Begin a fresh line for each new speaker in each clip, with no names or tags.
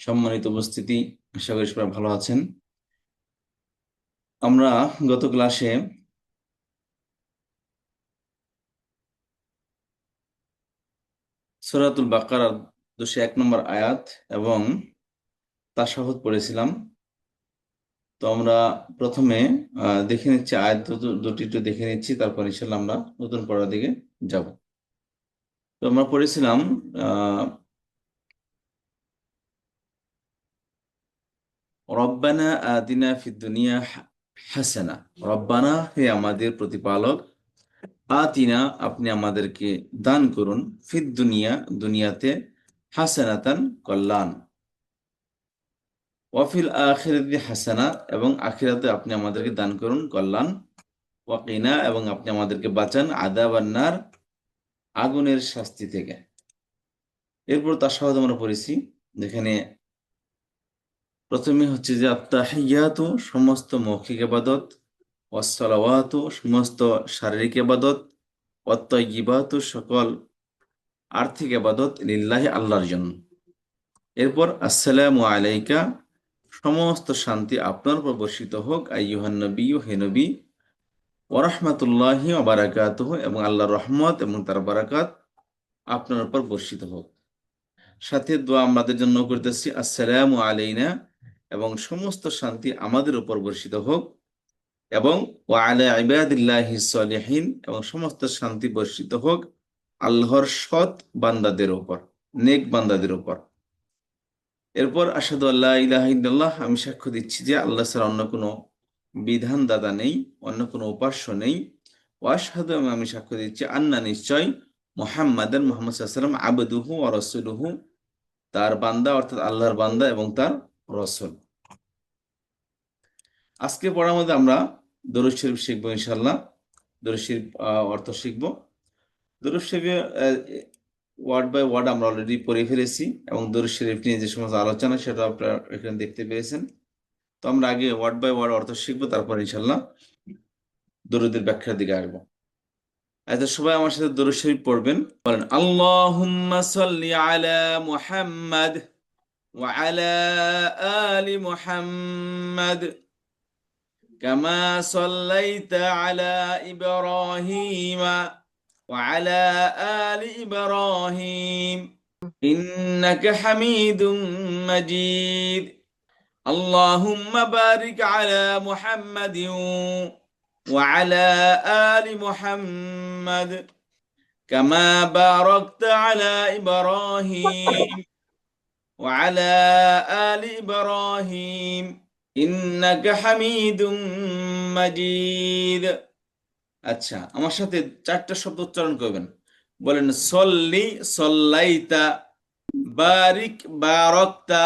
সম্মানিত উপস্থিতি। আশা করি সবাই ভালো আছেন। আমরা গত ক্লাসে সূরাতুল বাকারার দুশো এক নম্বর আয়াত এবং তাশাহুদ পড়েছিলাম। তো আমরা প্রথমে দেখে নিচ্ছি, আয়াত দুটি একটু দেখে নিচ্ছি, তারপর ইনশাল্লাহ আমরা নতুন পড়ার দিকে যাব। তো আমরা পড়েছিলাম রব্বানা আদিনা হাসানা। রব্বানা হে আমাদের প্রতিপালক, আতিনা আপনি আমাদেরকে দান করুন দুনিয়াতে হাসানাতান কল্যাণ ওয়াফিল আখিরাতি হাসানা এবং আখিরাতে আপনি আমাদেরকে দান করুন কল্যাণ ওয়াকিনা এবং আপনি আমাদেরকে বাঁচান আদাবান্নার আগুনের শাস্তি থেকে। এরপর তার সাহায্য আমরা পড়েছি, যেখানে প্রথমে হচ্ছে যে আত্মাহিয়াতু সমস্ত মৌখিক আবাদত ওয়াসসালাওয়াতু, সমস্ত শারীরিক আবাদত ওয়াত্তাইয়িবাতু সকল আর্থিক আবাদত লিল্লাহি আল্লাহর জন্য। এরপর, আসসালামু আলাইকা, সমস্ত শান্তি আপনার উপর বর্ষিত হোক, আইয়ুহান নবী হে নবী। ওরহমাতুল্লাহি বারাকাতুহু, এবং আল্লাহর রহমত এবং তার বারাকাত আপনার উপর বর্ষিত হোক। সাথে দোয়া আমাদের জন্য করতেছি, আসসালামু আলাইনা, এবং সমস্ত শান্তি আমাদের উপর বর্ষিত হোক, এবং ওয়ালা ইবাদিল্লাহি সলিহিন, এবং সমস্ত শান্তি বর্ষিত হোক আল্লাহর সৎ বান্দাদের উপর, নেক বান্দাদের উপর। এরপর আসাদু আল্লাহ ইলাহা আমি সাক্ষ্য দিচ্ছি যে আল্লাহ ছাড়া অন্য কোনো বিধান দাতা নেই, অন্য কোনো উপাস্য নেই। এবং আমি সাক্ষ্য দিচ্ছি, আন্না নিশ্চয় মোহাম্মদান মোহাম্মদ সাল্লাম আবদুহু ও তার বান্দা অর্থাৎ আল্লাহর বান্দা এবং তার রসুল। আজকে পড়ার মধ্যে আমরা দরুদ শরীফ শিখব ইনশাল্লাহ দরুদ শরীফ অর্থ শিখব। দরুদ শরীফের ওয়ার্ড বাই ওয়ার্ড আমরা অলরেডি পড়ে ফেলেছি এবং দরুদ শরীফ নিয়ে যে সমস্ত আলোচনা সেটা আপনারা এখানে দেখতে পেয়েছেন। তো আমরা আগে ওয়ার্ড বাই ওয়ার্ড অর্থ শিখব, তারপর ইনশাল্লাহ দরুদের ব্যাখ্যার দিকে আসব। আচ্ছা, সবাই আমার সাথে দরুদ শরীফ পড়বেন। বলেন, আল্লাহুম্মা সাল্লি আলা মুহাম্মাদ ওয়া আলা আলি মুহাম্মাদ কামা সাল্লাইতা আলা ইব্রাহিম ওয়া আলা আলি ইব্রাহিম ইন্নাকা হামিদুম اللهم بارك على محمد وعلى آل محمد كما باركت على إبراهيم وعلى آل إبراهيم إنك حميد مجيد আচ্ছা আমার সাথে চারটা শব্দ উচ্চারণ করবেন বলেন সল্লি সল্লাইতা বারিক বারকতা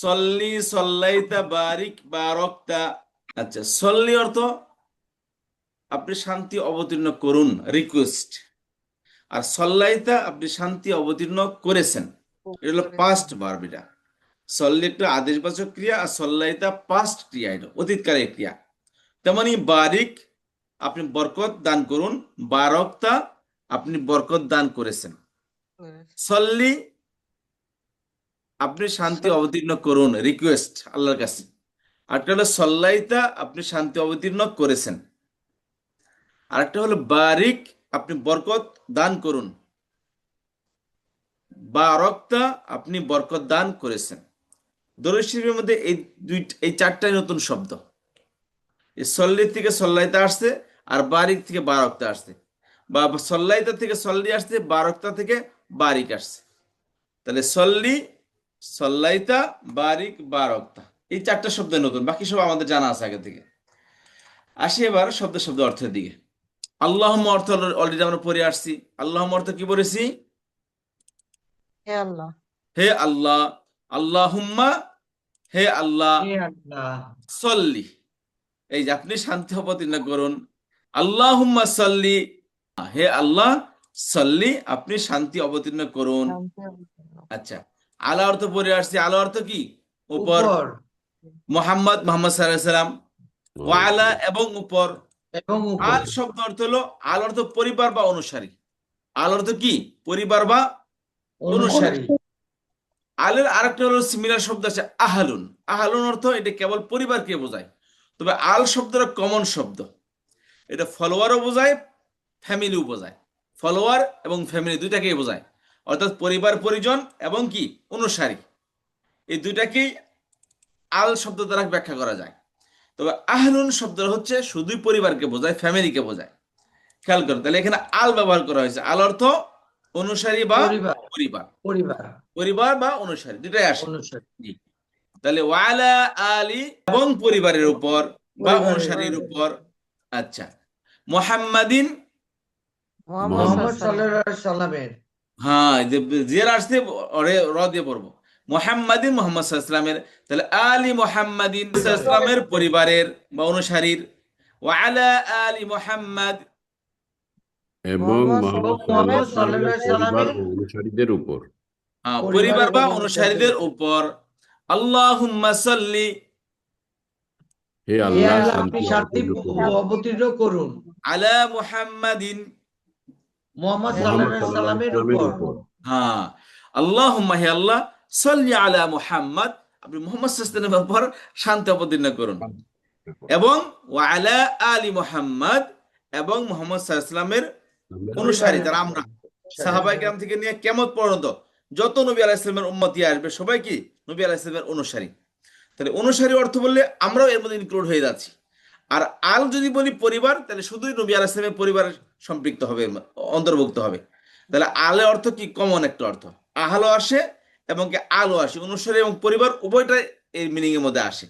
সল্লি সল্লাইতা বারিক বারকতা। আচ্ছা সল্লি অর্থ আপনি শান্তি অবতীর্ণ করুন রিকোয়েস্ট আর সল্লাইতা আপনি শান্তি অবতীর্ণ করেছেন। এটা হলো পাস্ট ভার্ব এটা। সল্লি একটা আদেশবাচক ক্রিয়া আর সল্লাইতা পাস্ট ক্রিয়া এটা অতীতকালের ক্রিয়া। তেমনি বারিক আপনি বরকত দান করুন বারকতা আপনি বরকত দান করেছেন। সল্লি আপনি শান্তি অবতীর্ণ করুন রিকোয়েস্ট আল্লাহর কাছে। আরেকটা হলো, সল্লাইতা আপনি শান্তি অবতীর্ণ করেছেন। আরেকটা হলো, বারিক আপনি বরকত দান করুন। বারকতা আপনি বরকত দান করেছেন। দরুদ শরীফের মধ্যে এই দুই, এই চারটাই নতুন শব্দ। এই সল্লি থেকে সল্লাইতা আসছে, আর বারিক থেকে বারকতা আসছে। বা সল্লাইতা থেকে সল্লি আসছে, বারকতা থেকে বারিক আসছে। তাহলে সল্লি সল্লাইতা বারিক বারকতা। এই চারটা শব্দ নতুন বাকি সব আমাদের জানা আছে আগে থেকে আসি এবার শব্দ শব্দ অর্থের দিকে। আল্লাহ অর্থ অলরেডি আমরা পড়ে আসছি। আল্লাহ অর্থ কি বলেছি
হে আল্লাহ।
হে আল্লাহ। আল্লাহুম্মা হে আল্লাহ। সল্লি। এই যে আপনি শান্তি অবতীর্ণ করুন। আল্লাহুম্মা সল্লি। হে আল্লাহ সল্লি আপনি শান্তি অবতীর্ণ করুন। আচ্ছা। আলা অর্থ পরে আসছে। আলা অর্থ কি? উপর।
উপর।
মোহাম্মদ মোহাম্মদ সাল্লাল্লাহু সাল্লাম। ওয়ালা এবং উপর।
এবং উপর।
আল শব্দ অর্থ হলো আল অর্থ পরিবার বা অনুসারী। আল অর্থ কি? পরিবার বা অনুসারী। আলের আরেকটা হলো সিমিলার শব্দ আছে আহালুন। আহালুন অর্থ এটা কেবল পরিবারকে বোঝায়। তবে আল শব্দটা কমন শব্দ। এটা ফলোয়ারও বোঝায় ফ্যামিলিও বোঝায়। ফলোয়ার এবং ফ্যামিলি দুইটাকেই বোঝায়। অর্থাৎ পরিবার পরিজন এবং কি? অনুসারী। এই দুইটাকেই আল শব্দ দ্বারা ব্যাখ্যা করা যায়। তবে আহলুন শব্দটা হচ্ছে শুধুই পরিবারকে বোঝায় ফ্যামিলিকে বোঝায়। খেয়াল করুন তাহলে এখানে আল ব্যবহার করা হয়েছে। আল অর্থ অনুসারী বা
পরিবার।
পরিবার।
পরিবার।
বা অনুসারী দুটাই আসে। তাহলে ওয়ালা আলী এবং পরিবারের উপর বা অনুসারীর উপর। আচ্ছা। মোহাম্মদিন
মোহাম্মদ সাল্লাল্লাহু
সাল্লাল্লাহু সাল্লামের
হ্যাঁ যে জের আসছে র দিয়ে পড়ব। মোহাম্মদিন মোহাম্মদ সাল্লামের তাহলে আলী মোহাম্মদিন সাল্লামের পরিবারের বা অনুসারীর ওয়ালা আলী মোহাম্মদ।
এবং অনুসারীদের উপর।
হ্যাঁ,
পরিবার
বা অনুসারীদের উপর। আল্লাহুম্মা সাল্লি।
হে আল্লাহ
আল্লাহ
শান্তি অবতীর্ণ করুন।
আলা মুহাম্মাদিন।
মোহাম্মদ সাল্লামের উপর।
হ্যাঁ। আল্লাহুম্মা হে আল্লাহ সাল্লি আলা মুহাম্মদ। আপনি মুহাম্মদ সাল্লাল্লাহু উপর শান্তি অবতীর্ণ করুন। এবং আলা আলি মুহাম্মদ এবং মুহাম্মদ সাল্লামের অনুসারী যারা আমরা। সাহাবায়ে কেরাম থেকে নিয়ে কিয়ামত পর্যন্ত যত নবী সালামের উম্মতি আসবে সবাই কি? নবী সালামের অনুসারী। তাহলে অনুসারী অর্থ বললে আমরাও এর মধ্যে ইনক্লুড হয়ে যাচ্ছি। আর আল যদি বলি পরিবার তাহলে শুধুই নবী আলাইহিস সালামের পরিবার সম্পৃক্ত হবে অন্তর্ভুক্ত হবে। তাহলে আলে অর্থ কি? কমন একটা অর্থ। আহালো আসে এবং কি আলো আসে। অনুসারী এবং পরিবার উভয়টাই এই মিনিং এর মধ্যে আসে।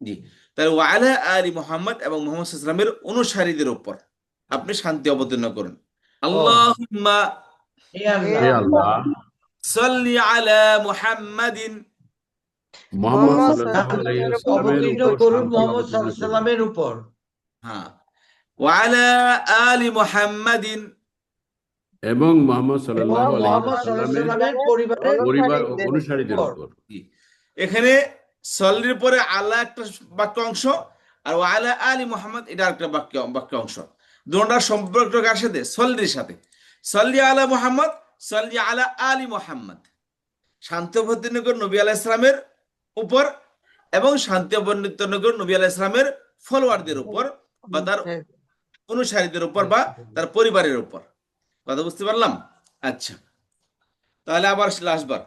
জি। তাহলে ওয়ালা আলী মোহাম্মদ এবং মোহাম্মদ ইসলামের অনুসারীদের উপর আপনি শান্তি অবতীর্ণ করুন। আল্লাহুম্মা
হে
হে
আল্লাহ।
সাল্লি আলা মুহাম্মাদিন।
মোহাম্মদ সাল্লাল্লাহু আলাইহি ওয়াসাল্লামের উপর।
হ্যাঁ। ওয়ালা আলি মুহাম্মাদিন
এবং মোহাম্মদ সাল্লাল্লাহু আলাইহি ওয়াসাল্লামের পরিবার
অনুসারীদের
অনুসারীদের
উপর।
এখানে সল্লির পরে আল্লাহ একটা বাক্য অংশ আর ওয়ালা আলী মুহাম্মদ এটা একটা বাক্য বাক্য অংশ। দুটার সম্পর্ক কার সাথে সল্লির সাথে। সল্লি আলা মুহাম্মদ সল্লি আলা আলী মুহাম্মদ। শান্তি নবী আলাহ ইসলামের উপর এবং শান্তি করুন নবী আলাহ ইসলামের ফলোয়ারদের উপর বা তার অনুসারীদের উপর বা তার পরিবারের উপর। কথা বুঝতে পারলাম? আচ্ছা। তাহলে আবার লাস্টবার।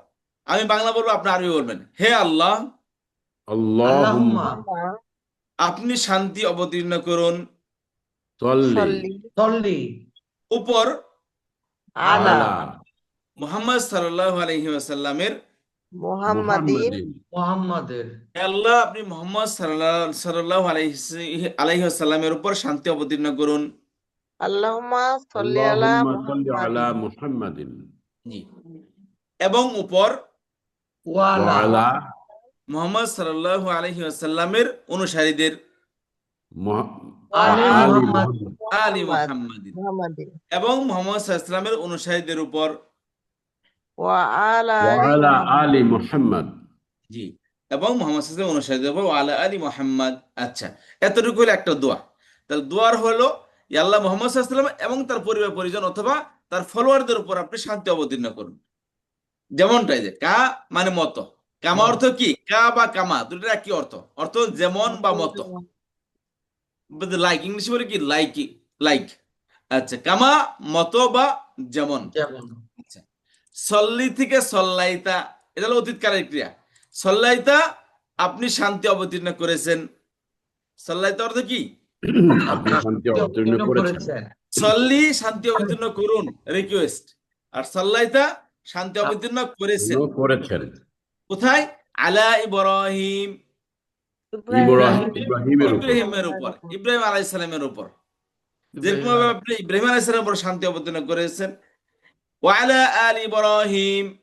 আমি বাংলা বলব আপনি আরবি বলবেন। হে আল্লাহ আপনি শান্তি অবতীর্ণ করুন। উপর মুহাম্মদ সাল্লাল্লাহু আলাইহি ওয়াসাল্লামের
মুহাম্মাদিন।
মোহাম্মদের।
আল্লাহ আপনি মুহাম্মদ আলাইহি আলাইহি ওয়াসাল্লামের উপর শান্তি অবতীর্ণ করুন।
আল্লাহুম্মা সাল্লি আলা মুহাম্মাদিন।
এবং উপর
ওয়ালা।
মুহাম্মদ সাল্লাল্লাহু আলাইহি ওয়াসাল্লামের অনুসারীদের।
আলে
আলি
মুহাম্মদ।
মুহাম্মদ।
আলী মুহাম্মাদিন। এবং মোহাম্মদ সাল্লাল্লাহু আলাইহি ওয়াসাল্লামের অনুসারীদের উপর।
ওয়ালা
মুহাম্মাদ
আলি
জি। এবং মোহাম্মদ উপর আলা আলী মোহাম্মদ। আচ্ছা এতটুকু হলো একটা দোয়া। তাহলে দোয়ার হলো আল্লাহ মোহাম্মদ সাল্লাল্লাহু এবং তার পরিবার পরিজন অথবা তার ফলোয়ারদের উপর আপনি শান্তি অবতীর্ণ করুন। যেমনটাই যে কা মানে মত। কামা অর্থ কি? কা বা কামা দুটোর একই অর্থ। অর্থ যেমন বা মত। লাইক ইংলিশ বলে কি? লাইক লাইক আচ্ছা কামা মত বা যেমন।
যেমন।
সল্লি থেকে সল্লাইতা এটা হলো অতীতকালের ক্রিয়া। সল্লাইতা আপনি শান্তি অবতীর্ণ করেছেন। সল্লাইতা অর্থ কি?
শান্তি অবতীর্ণ করেছেন।
সল্লি শান্তি অবতীর্ণ করুন রিকোয়েস্ট আর সল্লাইতা শান্তি অবতীর্ণ করেছেন।
করেছেন।
কোথায়? আলা ইব্রাহিম।
ইব্রাহিম ইব্রাহিমের উপর।
ইব্রাহিম আলাইহিস সালামের উপর। যেরকম ভাবে আপনি ইব্রাহিম আলাইহিস সালামের উপর শান্তি অবতীর্ণ করেছেন ওয়ালা আল ইব্রাহিম।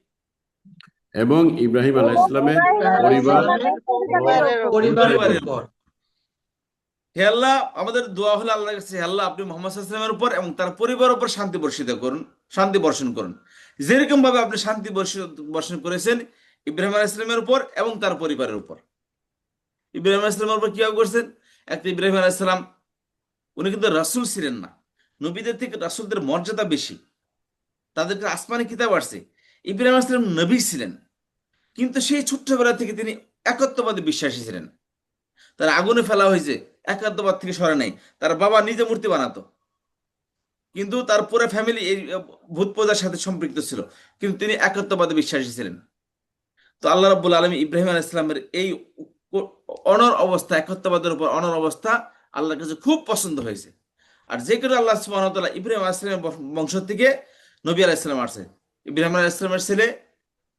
এবং ইব্রাহিম আলাইহিস সালামের পরিবার।
পরিবারের উপর।
হে আল্লাহ আমাদের দোয়া হলো আল্লাহর কাছে হে আল্লাহ আপনি মোহাম্মদ সাল্লামের উপর এবং তার পরিবারের উপর শান্তি বর্ষিত করুন শান্তি বর্ষণ করুন। যেরকম ভাবে আপনি শান্তি বর্ষ- বর্ষণ করেছেন ইব্রাহিম আলাইহিস সালামের উপর এবং তার পরিবারের উপর। ইব্রাহিম আলাইহিস সালামের উপর কীভাবে করছেন? একটা ইব্রাহিম আলাইহিস সালাম উনি কিন্তু রাসূল ছিলেন না। নবীদের থেকে রাসূলদের মর্যাদা বেশি। তাদেরকে আসমানি কিতাব আসছে। ইব্রাহিম আসলাম নবী ছিলেন। কিন্তু সেই ছোট্টবেলা থেকে তিনি একত্ববাদী বিশ্বাসী ছিলেন। তার আগুনে ফেলা হয়েছে একাত্মবাদ থেকে সরে নাই। তার বাবা নিজে মূর্তি বানাতো। কিন্তু তার পুরো ফ্যামিলি এই ভূত পূজার সাথে সম্পৃক্ত ছিল। কিন্তু তিনি একত্ববাদে বিশ্বাসী ছিলেন। তো আল্লাহ রাব্বুল আলমী ইব্রাহিম আলাইহিস সালামের এই অনর অবস্থা, একত্ববাদের উপর অনর অবস্থা আল্লাহর কাছে খুব পছন্দ হয়েছে। আর যে করে আল্লাহ সুবহানাহু ইব্রাহিম আলাইহিস সালামের বংশ- বংশ থেকে নবী আলাইহিস সালাম আসছে ইব্রাহিম আলাইহিস সালামের ছেলে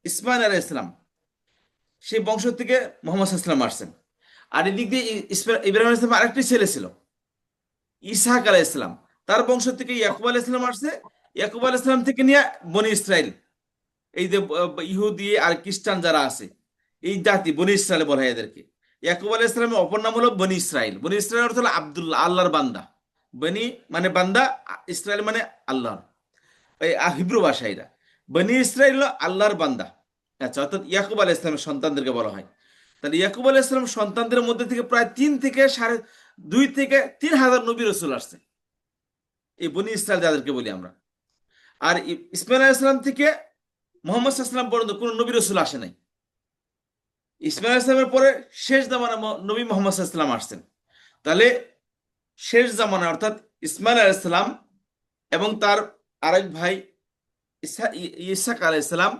ইসমাইল আলাইহিস সালাম, সেই বংশ থেকে মোহাম্মদ সাল্লাম আসছেন। আর এদিক দিয়ে ইব্রাহিম আলাইহিস সালামের আরেকটি ছেলে ছিল, ইসাহাক আলাইহিস সালাম। তার বংশ থেকে ইয়াকুব আলাইহিস সালাম আসছে। ইয়াকুব আলাইহিস সালাম থেকে নিয়ে বনি ইসরাইল, এই যে ইহুদি আর খ্রিস্টান যারা আছে, এই জাতি, বনি ইসরায়েল বলা হয় এদেরকে। ইয়াকুব আলাইহিস সালামের অপর নাম হলো বনি ইসরাইল। বনি ইসরায়েল অর্থ হলো আব্দুল্লাহ আল্লাহর বান্দা। বনি মানে বান্দা ইসরায়েল মানে আল্লাহর। হিব্রু ভাষা এরা। বনি ইসরায়েল আল্লাহর বান্দা। আচ্ছা অর্থাৎ ইয়াকুব আলাইহিস সালামের সন্তানদেরকে বলা হয়। তাহলে ইয়াকুব আলাইহিস সালাম সন্তানদের মধ্যে থেকে প্রায় তিন থেকে সাড়ে দুই থেকে তিন হাজার নবী রসুল আসছে। এই বনি ইসরায়েল যাদেরকে বলি আমরা। আর ইসমাইল আলাইহিস সালাম থেকে মোহাম্মদ সাল্লাম পর্যন্ত কোন নবী রসুল আসে নাই। ইসমাইল ইসলামের পরে শেষ জামানা নবী মোহাম্মদ ইসলাম আসছেন। তাহলে শেষ জামানা অর্থাৎ ইসমাইল আলাইসালাম এবং তার আরেক ভাই ইসাক আলাইসালাম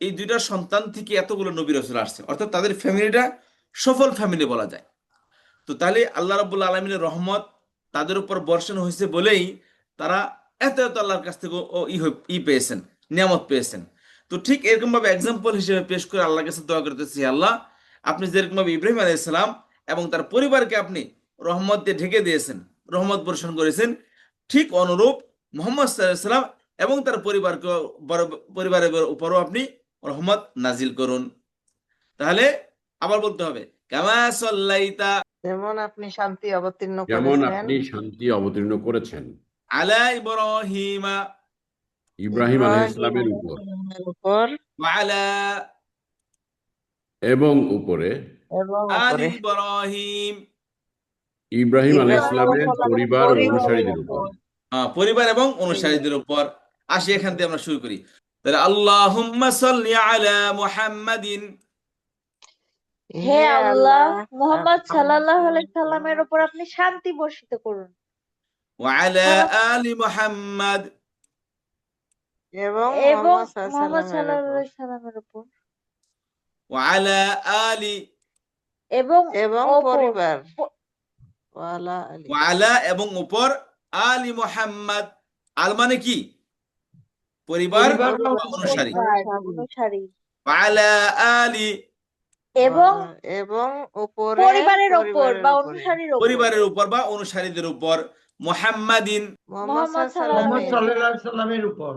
এই দুইটা সন্তান থেকে এতগুলো নবী রসুল আসছে। অর্থাৎ তাদের ফ্যামিলিটা সফল ফ্যামিলি বলা যায়। তো তাহলে আল্লাহ রাবুল্লা আলমিনের রহমত তাদের উপর বর্ষণ হয়েছে বলেই তারা এত এত আল্লাহর কাছ থেকে ই ই পেয়েছেন, নিয়ামত পেয়েছেন। তো ঠিক এরকম ভাবে এক্সাম্পল হিসেবে পেশ করে আল্লাহর কাছে দোয়া করতেছি আল্লাহ, আপনি যেরকম ভাবে ইব্রাহিম আলাইসালাম এবং তার পরিবারকে আপনি রহমত দিয়ে ঢেকে দিয়েছেন, রহমত বর্ষণ করেছেন, ঠিক অনুরূপ মোহাম্মদ সাল্লাম এবং তার পরিবারকে পরিবারের উপরও আপনি রহমত নাজিল করুন। তাহলে আবার বলতে হবে কামা সাল্লাইতা
যেমন আপনি শান্তি অবতীর্ণ
যেমন আপনি শান্তি অবতীর্ণ করেছেন।
আলা ইব্রাহিমা
ইব্রাহিম
ইব্রাহিম
উপর।
উপর।
ওয়ালা
এবং উপরে
এবং
আলি
উপরে।
ইব্রাহিম
ইব্রাহিম
ইব্রাহিম
আলাইহিস সালামের
আলাইহিস
পরিবার ও অনুসারীদের উপর।
পরিবার এবং অনুসারীদের উপর। আসি এখান থেকে আমরা শুরু করি। তাহলে আল্লাহুম্মা সাল্লি আলা মুহাম্মাদিন।
হে আল্লাহ মুহাম্মদ সাল্লাল্লাহু আলাইহি সাল্লামের উপর আপনি শান্তি বর্ষিত করুন।
ওয়া আলা আলি মুহাম্মাদ।
এবং মোহাম্মদ সাল্লাল্লাহু আলাইহি
সাল্লামের উপর।
ওয়া আলা আলি।
এবং
এবং পরিবার।
প-
ওয়ালা আলী।
ওয়া আলা এবং উপর। আলি মুহাম্মাদ আল মানে কি? পরিবার অনুসারী? আলা আলি।
এবং
এবং
পরিবারের ওপর বা অনুসারীর
পরিবারের উপর বা অনুসারীদের উপর। মুহাম্মাদিন।
মোহাম্মদ
মোহাম্মদ
সাল্লাল্লাহু আলাইহি
সাল্লামের উপর।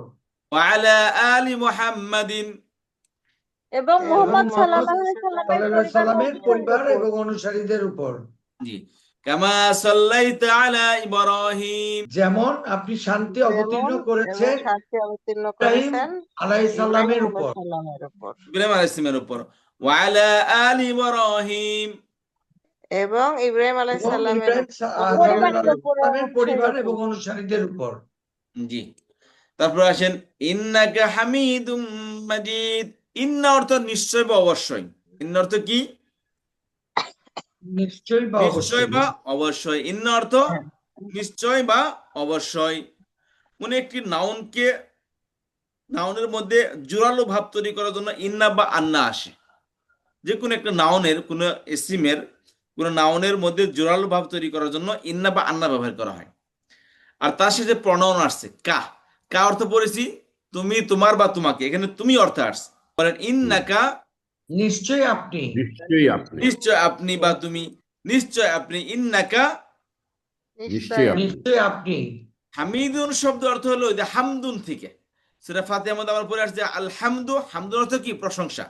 ওয়া আলা আলি মুহাম্মাদিন।
এবং মুহাম্মদ
মোহাম্মদ
সাল্লাল্লাহু আলাইহি সাল্লামের
পরিবার এবং অনুসারীদের উপর।
জি। কামা সাল্লাইতা আলা ইব্রাহিম।
যেমন আপনি শান্তি অবতীর্ণ
এবং-
করেছেন উপর।
ইব্রাহিম উপর। আলা ইব্রাহিম।
এবং ইব্রাহিম
পরিবার এবং অনুসারীদের উপর।
জি। তারপর আসেন ইন্নাকা হামিদুম মাজিদ। ইন্না অর্থ নিশ্চয় বা অবশ্যই। ইন্না অর্থ কি?
বা
নিশ্চয় বা অবশ্যই। ইন্না অর্থ? নিশ্চয় বা অবশ্যই। মানে একটি নাউনকে নাউনের মধ্যে জোরালো ভাব তৈরি করার জন্য ইন্না বা আন্না আসে। যে কোনো একটা নাউনের কোনো এসিমের কোনো নাউনের মধ্যে জোরালো ভাব তৈরি করার জন্য ইন্না বা আন্না ব্যবহার করা হয়। আর তার সাথে প্রণয়ন আসছে কা। কা অর্থ পড়েছি তুমি তোমার বা তোমাকে। এখানে তুমি অর্থ আসছে। বলেন ইন্নাকা
নিশ্চয়ই আপনি।
নিশ্চয়ই আপনি।
নিশ্চয় আপনি বা তুমি। নিশ্চয় আপনি। ইন্নাকা।
নিশ্চয়ই আপনি।
নিশ্চয়ই আপনি।
হামিদুন শব্দ অর্থ হলো যে হামদুন থেকে। সেটা ফাতিহা মধ্যে আমার পরে আসছে আলহামদু। হামদুন অর্থ কি? প্রশংসা।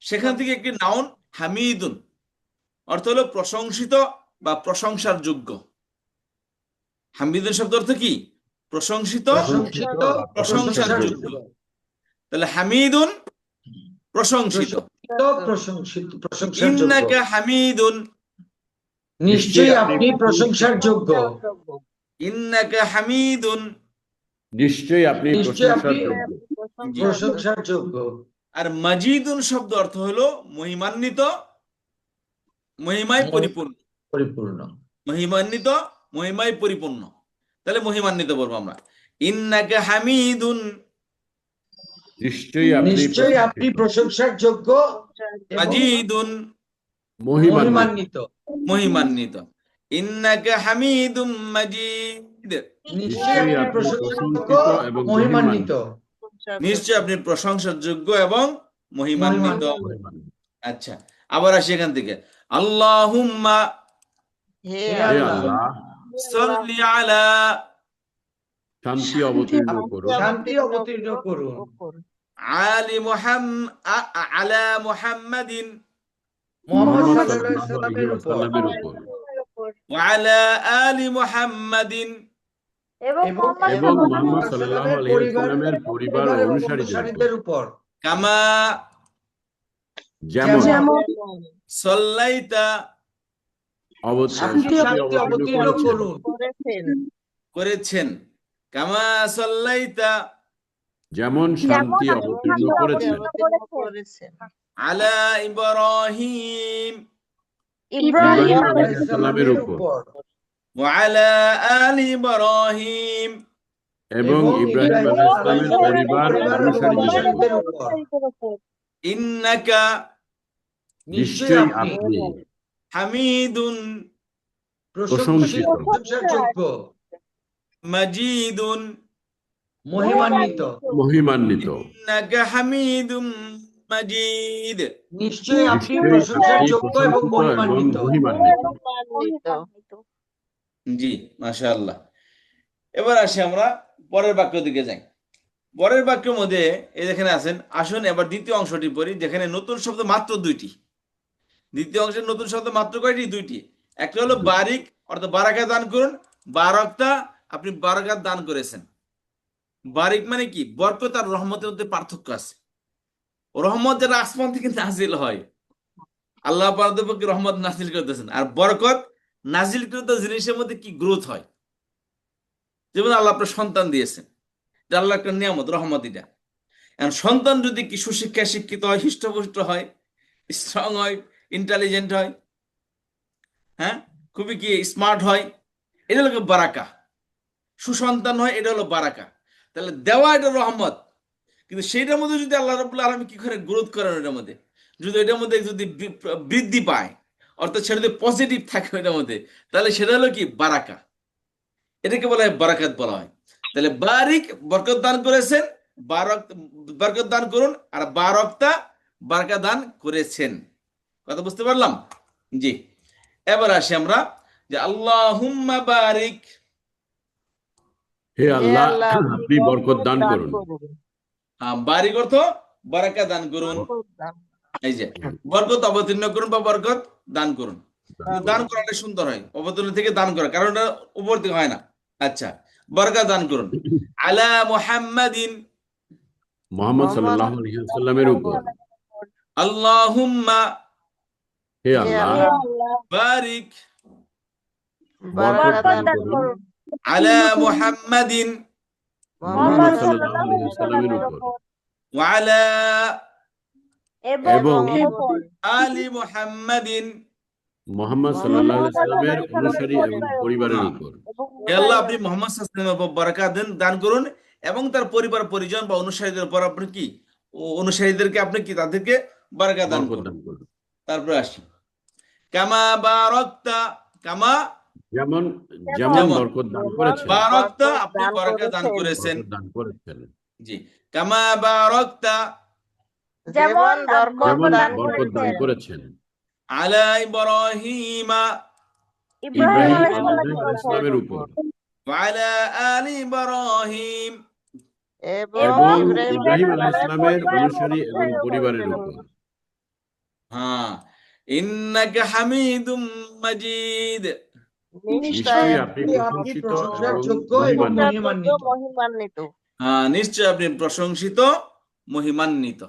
সেখান থেকে একটি নাউন হামিদুন। অর্থ হলো প্রশংসিত বা প্রশংসার যোগ্য। হামিদুন শব্দ অর্থ কি? প্রশংসিত প্রশংসার যোগ্য। তাহলে হামিদুন প্রশংসিত।
প্রশংসিত প্রশংসিত প্রশংসার যোগ্য।
ইন্নাকা হামিদুন।
নিশ্চয়ই আপনি প্রশংসার যোগ্য।
ইন্নাকা হামিদুন।
নিশ্চয়ই আপনি প্রশংসার যোগ্য।
জি।
প্রশংসার যোগ্য।
আর মাজিদুন শব্দ অর্থ হলো মহিমান্বিত মহিমায় পরিপূর্ণ।
পরিপূর্ণ।
মহিমান্বিত মহিমায় পরিপূর্ণ। তাহলে মহিমান্বিত বলব আমরা। ইন্নাকা হামিদুন।
নিশ্চয়ই আপনি
নিশ্চয়ই আপনি প্রশংসার যোগ্য এবং
মহিমান্বিত।
মহিমান্বিত।
ইন্নাকা হামিদুম মাজিদ।
নিশ্চয়ই আপনি
আপনি
প্রশংসার যোগ্য
এবং
মহিমান্বিত।
নিশ্চয় আপনি প্রশংসার যোগ্য এবং মহিমান্বিত। আচ্ছা আবার আসি এখান থেকে। আল্লাহুম্মা
হে আল্লাহ।
আল্লাহ।
সাল্লি আলা
শান্তি অবতীর্ণ করুন।
শান্তি অবতীর্ণ করুন।
আলি মুহাম আ- আ- আলা মুহাম্মাদিন।
মোহাম্মদ সাল্লাল্লাহু উপর।
এবং সাল্লাল্লাহু আলাইহি
পরিবার-
ওয়াসাল্লামের অনুসারীদের উপর।
কামা
যেমন
সাল্লাইতা
অবতীর্ণ
করুন
করেছেন।
করেছেন। কামা সাল্লাইতা।
যেমন শান্তি অবতীর্ণ করেছেন।
আলা ইব্রাহিম।
ইব্রাহিম আলাইহিস
সালামের উপর।
ওয়া আলা আলি ইব্রাহিম।
এবং ইব্রাহিম আলাইহিস পরিবার অনুসারীদের উপর।
ইন্নাকা
নিশ্চয়ই আপনি
হামিদুন
প্রশংসিত।
মাজিদুন।
মহিমান্বিত।
মহিমান্বিত।
ইন্নাকা হামিদুম মাজিদ।
নিশ্চয়ই আপনি প্রশংসার যোগ্য এবং মহিমান্বিত।
জি মাশাআল্লাহ। এবার আসি আমরা পরের বাক্য দিকে যাই। পরের বাক্যের মধ্যে এই যেখানে আছেন আসুন এবার দ্বিতীয় অংশটি পড়ি যেখানে নতুন শব্দ মাত্র দুইটি। দ্বিতীয় অংশের নতুন শব্দ মাত্র কয়টি? দুইটি। একটা হলো বারিক অর্থাৎ বারাকা দান করুন বারকতা আপনি বারাকাত দান করেছেন। বারিক মানে কি? বরকত আর রহমতের মধ্যে পার্থক্য আছে। রহমত যেটা আসমান থেকে নাজিল হয়, আল্লাহ রহমত নাজিল করতেছেন। আর বরকত নাজিলকৃত জিনিসের মধ্যে কি গ্রোথ হয়? যেমন আল্লাহ আপনার সন্তান দিয়েছেন আল্লাহ একটা নিয়ামত, রহমত এটা। সন্তান যদি কি সুশিক্ষায় শিক্ষিত হয়, হৃষ্টপুষ্ট হয় স্ট্রং হয় ইন্টেলিজেন্ট হয় হ্যাঁ? খুবই কি স্মার্ট হয়, এটা হলো বারাকা সুসন্তান হয়, এটা হলো বারাকা। তাহলে দেওয়া এটা রহমত কিন্তু সেইটার মধ্যে যদি আল্লাহ রবুল্লা আলমী কি করে গ্রোথ করেন এটার মধ্যে? যদি এটার মধ্যে যদি বৃদ্ধি পায়, অর্থাৎ সেটা যদি পজিটিভ থাকে এটার মধ্যে, তাহলে সেটা হলো কি? বারাকা। এটাকে বলা হয় বারাকাত বলা হয়। তাহলে বারিক বরকত দান করেছেন, বারক বরকত দান করুন, আর বারকতা বারাকা দান করেছেন। কথা বুঝতে পারলাম? জি। এবার আসি আমরা যে আল্লাহুম্মা বারিক
হে আল্লাহ আপনি বরকত দান করুন।
বারিক অর্থ বারাকা দান করুন। এই যে বরকত অবতীর্ণ করুন বা বরকত দান করুন। দান করাটা সুন্দর হয় অবতীর্ণ থেকে দান করা কারণ এটা উপর থেকে হয় না। আচ্ছা বরকত দান করুন। আলা মুহাম্মাদিন।
মোহাম্মদ সাল্লাল্লাহু আলাইহি ওয়াসাল্লামের উপর।
আল্লাহুম্মা।
হে আল্লাহ।
বারিক।
বরকত দান করুন।
আলা মুহাম্মাদিন
মোহাম্মদ
মোহাম্মদ
সাল্লাল্লাহু আলাইহি ওয়াসাল্লামের উপর।
ওয়া
এবং
আলি মুহাম্মাদিন
মোহাম্মদ সাল্লাল্লাহু আলাইহি ওয়াসাল্লামের অনুসারী এবং পরিবারের। উপর।
আল্লাহ আপনি মোহাম্মদ সাল্লাল্লাহু আলাইহি বরকত দেন দান করুন এবং তার পরিবার পরিজন বা অনুসারীদের উপর আপনি কি? অনুসারীদেরকে আপনি কি তাদেরকে বরকত করুন?
দান করুন।
তারপরে আসি। কামা বারাকতা কামা
যেমন যেমন বরকত দান করেছেন।
বারাকতা আপনি বরকত দান
করেছেন।
দান করেছেন।
জি। কামা বারাকতা।
যেমন
বরকত দান করেছেন।
আলা ইব্রাহিম।
ইব্রাহিম
আলাইহিসসালামের উপর।
আলা আলি ইব্রাহিম।
এবং ইব্রাহিম
আলাইহিসসালামের অনুসারী এবং পরিবারের উপর।
হ্যাঁ। ইন্নাকা হামিদুম মাজিদ।
নিশ্চয়ই আপনি মহিমান্বিত।
হ্যাঁ নিশ্চয় আপনি প্রশংসিত মহিমান্বিত।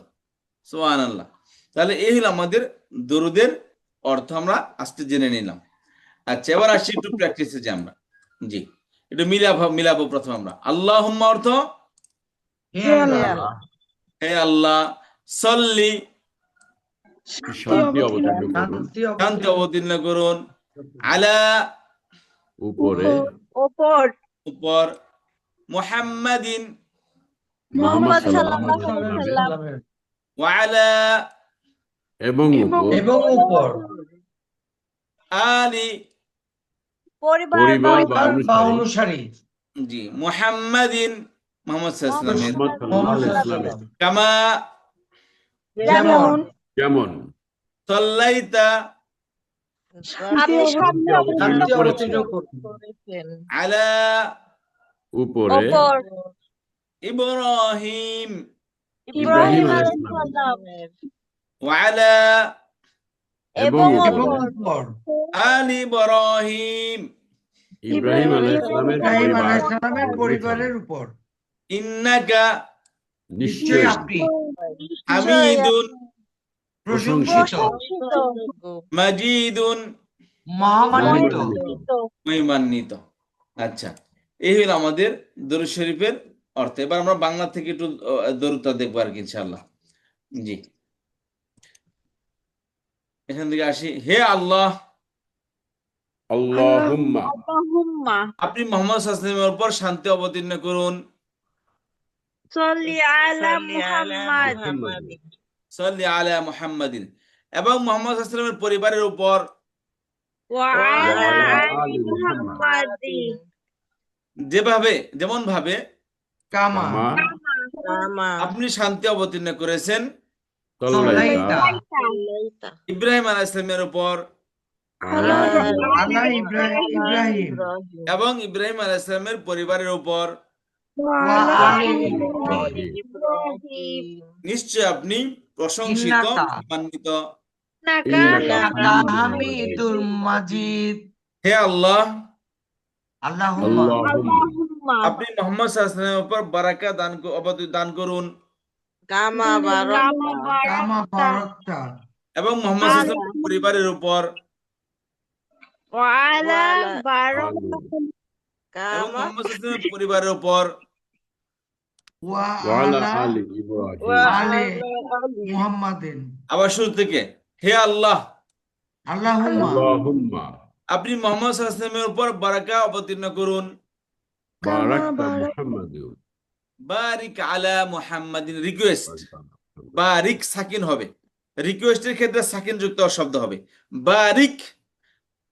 সোহান আল্লাহ তাহলে এই হলো আমাদের দরুদের অর্থ আমরা আজকে জেনে নিলাম। আচ্ছা এবার আসি একটু প্র্যাকটিসে যে আমরা। জি একটু মিলাবো মিলাবো প্রথম আমরা। আল্লাহুম্মা অর্থ?
হে আল্লাহ।
সল্লি।
শান্তি অবতীর্ণ করুন।
আলা
উপরে।
উপর
উপর মুহাম্মাদিন।
মোহাম্মদ
মোহাম্মদ
সাল্লাল্লাহু
সাল্লাল্লাহু
আলাইহি
আলাইহি
ওয়াসাল্লাম।
ওয়ালা
এবং উপর।
এবং উপর।
আলি।
পরিবার
বা অনুসারী।
জি মুহাম্মাদিন মোহাম্মদ সাল্লাল্লাহু কামা
যেমন।
যেমন।
সাল্লাইতা
আপনি শান্তি
শান্তি
অবতীর্ণ
অবতীর্ণ করুন
করেছেন
আলা
উপরে
ইব্রাহিম
ইব্রাহিম
ওয়ালা
এবং
আলি ইব্রাহিম।
ইব্রাহিম আলাইহিস সালামের
ইব্রাহিম
পরিবার।
আলাইহিস সালামের পরিবারের উপর।
ইন্নাকা
নিশ্চয়ই।
নিশ্চয়ই
আপনি।
হামিদুন।
প্রশংসিত
মাজিদুন
মহামান্বিত
মহিমান্বিত।
আচ্ছা এই হলো আমাদের দরুদ শরীফের অর্থ। এবার আমরা বাংলা থেকে একটু দরুদটা দেখব আর কি ইনশাআল্লাহ। জি। এখান থেকে আসি। হে আল্লাহ।
আল্লাহুম্মা।
আপনি মোহাম্মদ সাল্লামের উপর শান্তি অবতীর্ণ করুন।
সাল্লি আলা মুহাম্মাদ।
মুহাম্মাদিন।
সাল্লি আলা মুহাম্মাদিন। এবং মোহাম্মদ সাল্লামের পরিবারের উপর যেভাবে যেমন ভাবে
কামা।
আপনি শান্তি অবতীর্ণ করেছেন। ইব্রাহিম আলাইহিসসালামের উপর।
আলা
আলা ইব্রাহিম। ইব্রাহিম।
এবং ইব্রাহিম আলাইহিসসালামের পরিবারের উপর। নিশ্চয় আপনি প্রশংসিত। সম্মানিত।
হামিদুল মাজিদ।
হে আল্লাহ। আপনি মোহাম্মদ সাল্লামের উপর বারাকা দান দান করুন। এবং মোহাম্মদ সাল্লামের পরিবারের উপর। এবং মোহাম্মদ পরিবারের উপর।
ওয়ালা
আলা
ইব্রাহিম।
মুহাম্মাদিন।
আবার শুরু থেকে হে আল্লাহ।
আল্লাহুম্মা।
আল্লাহুম্মা।
আপনি মোহাম্মদ উপর বারাকা অবতীর্ণ করুন। বারিক আলা মুহাম্মাদিন রিকোয়েস্ট বারিক সাকিন হবে। রিকোয়েস্টের ক্ষেত্রে সাকিন যুক্ত শব্দ হবে। বারিক।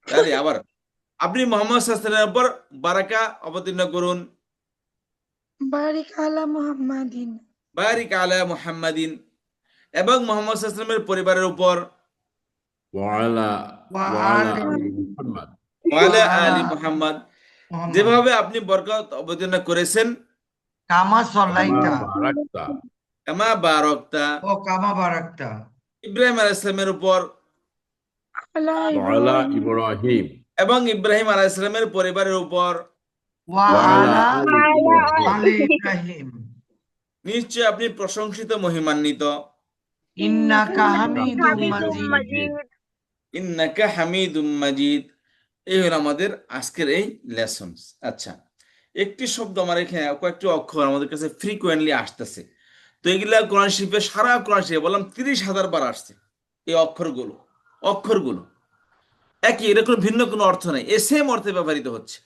আরে আবার আপনি মোহাম্মদ সাল্লামের উপর বারাকা অবতীর্ণ করুন।
বারিক আলা মুহাম্মাদিন।
বারিক আলা মুহাম্মাদিন। এবং মোহাম্মদ সাল্লামের পরিবারের উপর।
আলি
মুহাম্মদ।
ওয়ালা
ওয়া
আলি
আলা
মুহাম্মদ।
মুহাম্মাদ।
যেভাবে আপনি বরকত অবতীর্ণ করেছেন।
কামা সল্লাইতা।
বারাকতা।
কামা বারকতা।
ও কামা বারাকতা।
ইব্রাহিম আলাইহিসসালামের উপর।
আলা ইব্রাহিম।
ইব্রাহিম।
এবং ইব্রাহিম আলাইহিসসালামের পরিবারের উপর।
ইব্রাহিম
নিশ্চয় আপনি প্রশংসিত মহিমান্বিত।
ইন্নাকা হামিদুম
হামিদুম
মাজিদ।
মাজিদ।
ইন্নাকা হামিদুম মাজিদ। এই হলো আমাদের আজকের এই লেসন্স আচ্ছা একটি শব্দ আমার এখানে কয়েকটি অক্ষর আমাদের কাছে ফ্রিকোয়েন্টলি আসতেছে। তো এগুলা কোরআন শরীফে সারা কোরআন শরীফে বললাম তিরিশ হাজার বার আসছে এই অক্ষরগুলো। অক্ষরগুলো। একই এর কোনো ভিন্ন কোনো অর্থ নেই। এ সেম অর্থে ব্যবহৃত হচ্ছে।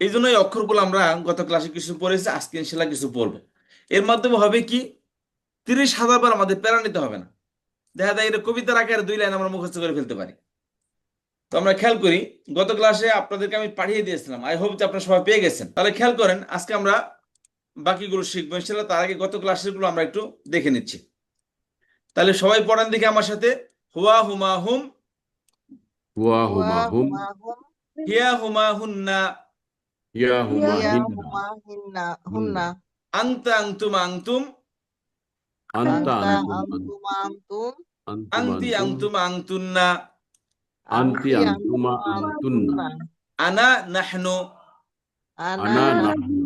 এই জন্য এই অক্ষরগুলো আমরা গত ক্লাসে কিছু পড়েছি আজকে ইনশাল্লাহ কিছু পড়ব। এর মাধ্যমে হবে কি তিরিশ হাজার বার আমাদের প্যারা নিতে হবে না। দেখা যায় এটা কবিতার আকারে দুই লাইন আমরা মুখস্থ করে ফেলতে পারি। তো আমরা খেয়াল করি গত ক্লাসে আপনাদেরকে আমি পাঠিয়ে দিয়েছিলাম। আই হোপ যে আপনারা সবাই পেয়ে গেছেন। তাহলে খেয়াল করেন আজকে আমরা বাকিগুলো শিখব। ইনশাল্লাহ তার আগে গত ক্লাসেরগুলো আমরা একটু দেখে নিচ্ছি। তাহলে সবাই পড়েন দেখে আমার সাথে। হুয়া হুমা হুম।
ওয়া হুমা হুম।
হিয়া হুমা হুন্না।
ইয়া হুমা হিন্না
হুন্না
আংতা আংতুম আংতুম আংতি আংতুম আংতুন্না আনা নাহনু
আনা
আনা
নাহনু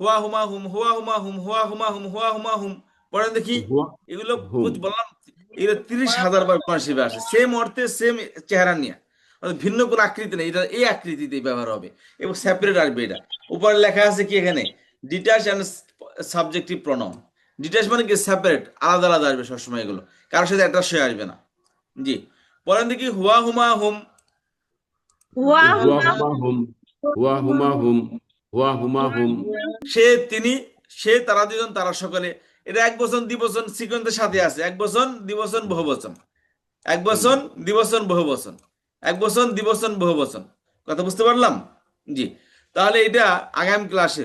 হুয়া হুমা হুম হুয়া হুমা হুম হুয়া হুমা হুম হুয়া হুমা হুম পড়েন দেখি এগুলো বললাম এগুলো তিরিশ হাজার বার কোরআন শরীফে আসে। সেম অর্থে সেম চেহারা নিয়ে। ভিন্ন কোনো আকৃতি নেই এটা এই আকৃতিতে ব্যবহার হবে। এবং সেপারেট আসবে এটা। উপরে লেখা আছে কি এখানে? Detach and subjective pronoun detach মানে কি? সেপারেট আলাদা আলাদা আসবে সবসময় এগুলো। কারোর সাথে অ্যাটাচ হয়ে আসবে না। জি। পরেন দেখি হুয়া হুমা হুম।
হুয়া হুমা
হুমা হুয়া হুমা হুম। হুয়া হুমা
সে তিনি সে তারা দুজন তারা সকলে। এটা এক বছর দ্বিবচন সিকোয়েন্সের সাথে আছে। এক বছর দ্বিবচন বহু বচন। এক বছর দ্বিবচন বহু বচন। এক বছর দ্বিবচন বহু বচন। কথা বুঝতে পারলাম? জি। তাহলে এটা আগামী ক্লাসে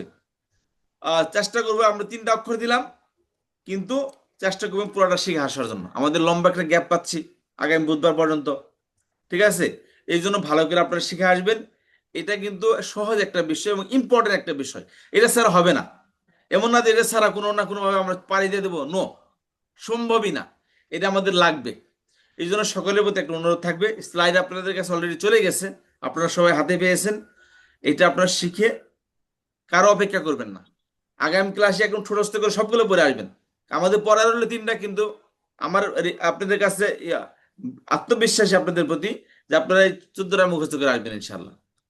চেষ্টা করব, আমরা তিনটা অক্ষর দিলাম, কিন্তু চেষ্টা করব পুরোটা শিখে আসার জন্য। আমাদের লম্বা একটা গ্যাপ পাচ্ছি আগামী বুধবার পর্যন্ত। ঠিক আছে? এই জন্য ভালো করে আপনারা শিখে আসবেন। এটা কিন্তু সহজ একটা বিষয় এবং ইম্পর্টেন্ট একটা বিষয়। এটা স্যার হবে না। এমন না যে এটা ছাড়া কোনো না কোনোভাবে আমরা পাড়ি দিয়ে দেবো। নো সম্ভবই না। এটা আমাদের লাগবে। এই জন্য সকলের প্রতি একটা অনুরোধ থাকবে। স্লাইড আপনাদের কাছে অলরেডি চলে গেছে। আপনারা সবাই হাতে পেয়েছেন। এটা আপনারা শিখে কারও অপেক্ষা করবেন না। আগামী ক্লাসে একদম ঠোঁটস্থ করে সবগুলো পড়ে আসবেন। আমাদের পড়ার হলো তিনটা কিন্তু আমার আপনাদের কাছে আত্মবিশ্বাসী আপনাদের প্রতি যে আপনারা এই চোদ্দটা মুখস্থ করে আসবেন ইনশাল্লাহ